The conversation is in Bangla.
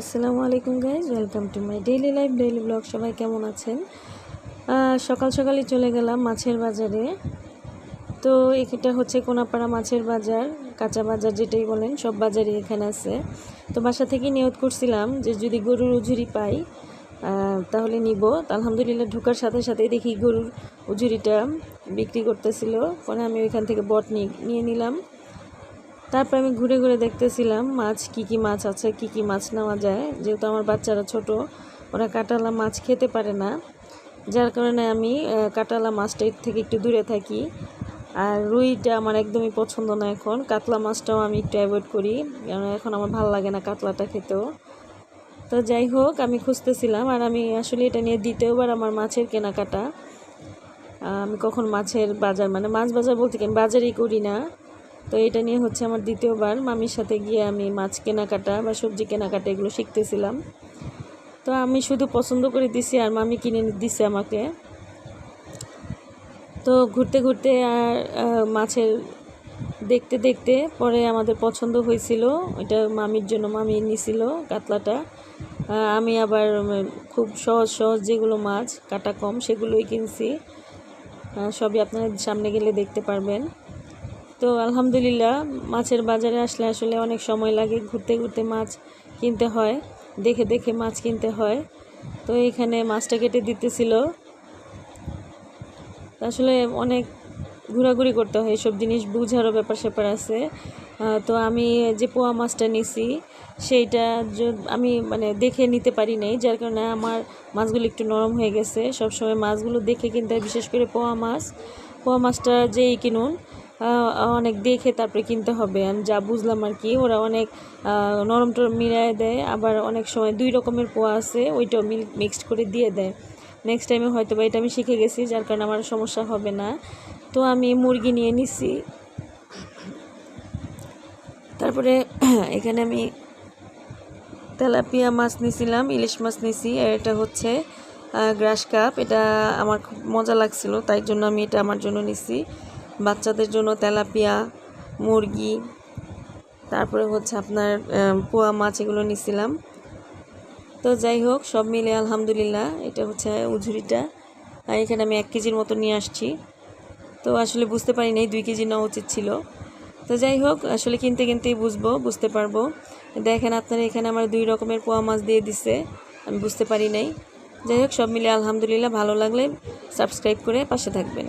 আসসালামু আলাইকুম guys welcome to my daily life daily vlog সবাই কেমন আছেন? সকাল সকালই চলে গেলাম মাছের বাজারে। তো এটা হচ্ছে কোনাপাড়া মাছের বাজার, কাঁচা বাজার যেটাই বলেন, সব বাজারই এখানে আছে। তো বাসা থেকে নিয়ত করছিলাম যে যদি গরুর উজুরি পাই তাহলে নিব। আলহামদুলিল্লাহ ঢোকার সাথে সাথে দেখি গরুর উজুরিটা বিক্রি করতেছিল। পরে আমি ওইখান থেকে বট নিয়ে নিলাম। তারপর আমি ঘুরে ঘুরে দেখতেছিলাম মাছ, কি কি মাছ আছে, কি কি মাছ নেওয়া যায়। যেহেতু আমার বাচ্চারা ছোট, ওরা কাটালা মাছ খেতে পারে না। যার কারণে আমি কাটালা মাছটা থেকে একটু দূরে থাকি। আর রুইটা আমার একদমই পছন্দ না এখন। কাতলা মাছটাও আমি একটু অ্যাভয়েড করি কারণ এখন আমার ভালো লাগে না কাতলাটা খেতেও। তো যাই হোক, আমি খুঁজতেছিলাম আর আমি আসলে এটা নিয়ে দ্বিতীয়বার আমার মাছের কেনাকাটা। আমি কখন মাছের বাজার মানে মাছ বাজার বলতে কি? আমি বাজারই করি না। তো এটা নিয়ে হচ্ছে আমার দ্বিতীয়বার মামির সাথে গিয়ে আমি মাছ কেনাকাটা বা সবজি কেনাকাটা এগুলো শিখতেছিলাম। তো আমি শুধু পছন্দ করে দিছি আর মামি কিনে দিছে আমাকে। তো ঘুরতে ঘুরতে আর মাছের দেখতে দেখতে পরে আমাদের পছন্দ হয়েছিল। এটা মামির জন্য মামি নিছিল কাতলাটা। আমি আবার খুব সহজ সহজ যেগুলো মাছ, কাটা কম সেগুলোই কিনছি। সবই আপনার সামনে গেলে দেখতে পারবেন। তো আলহামদুলিল্লাহ, মাছের বাজারে আসলে আসলে অনেক সময় লাগে ঘুরতে ঘুরতে মাছ কিনতে হয়, দেখে দেখে মাছ কিনতে হয়। তো এখানে মাছটা কেটে দিতেছিল। আসলে অনেক ঘোরাঘুরি করতে হয় এসব জিনিস, বুঝারও ব্যাপার স্যাপার আছে। তো আমি যে পোয়া মাছটা নিছি, সেইটা আমি মানে দেখে নিতে পারি নাই, যার কারণে আমার মাছগুলো একটু নরম হয়ে গেছে। সবসময় মাছগুলো দেখে কিনতে বিশেষ করে পোয়া মাছ। পোয়া মাছটা যেই কিনুন অনেক দেখে তারপরে কিনতে হবে। আমি যা বুঝলাম আর কি, ওরা অনেক নরম টরম মিলায় দেয়, আবার অনেক সময় দুই রকমের পোয়া আছে, ওইটাও মিল মিক্সড করে দিয়ে দেয়। নেক্সট টাইমে হয়তো বা এটা আমি শিখে গেছি, যার কারণে আমার সমস্যা হবে না। তো আমি মুরগি নিয়ে নিছি। তারপরে এখানে আমি তেলাপিয়া মাছ নিছিলাম, ইলিশ মাছ নিছি, আর এটা হচ্ছে গ্রাস কাপ। এটা আমার খুব মজা লাগছিল, তাই জন্য আমি এটা আমার জন্য নিছি। বাচ্চাদের জন্য তেলাপিয়া, মুরগি, তারপরে হচ্ছে আপনার পোয়া মাছ এগুলো নিছিলাম। তো যাই হোক, সব মিলে আলহামদুলিল্লাহ, এটা হচ্ছে উঝুরিটা। আর এখানে আমি এক কেজির মতো নিয়ে আসছি। তো আসলে বুঝতে পারি নাই দুই কেজি নেওয়া উচিত ছিল। তো যাই হোক, আসলে কিনতে কিনতেই বুঝব, বুঝতে পারব। দেখেন আপনারা, এখানে আমার দুই রকমের পোয়া মাছ দিয়ে দিছে, আমি বুঝতে পারি নাই। যাই হোক, সব মিলে আলহামদুলিল্লাহ, ভালো লাগলে সাবস্ক্রাইব করে পাশে থাকবেন।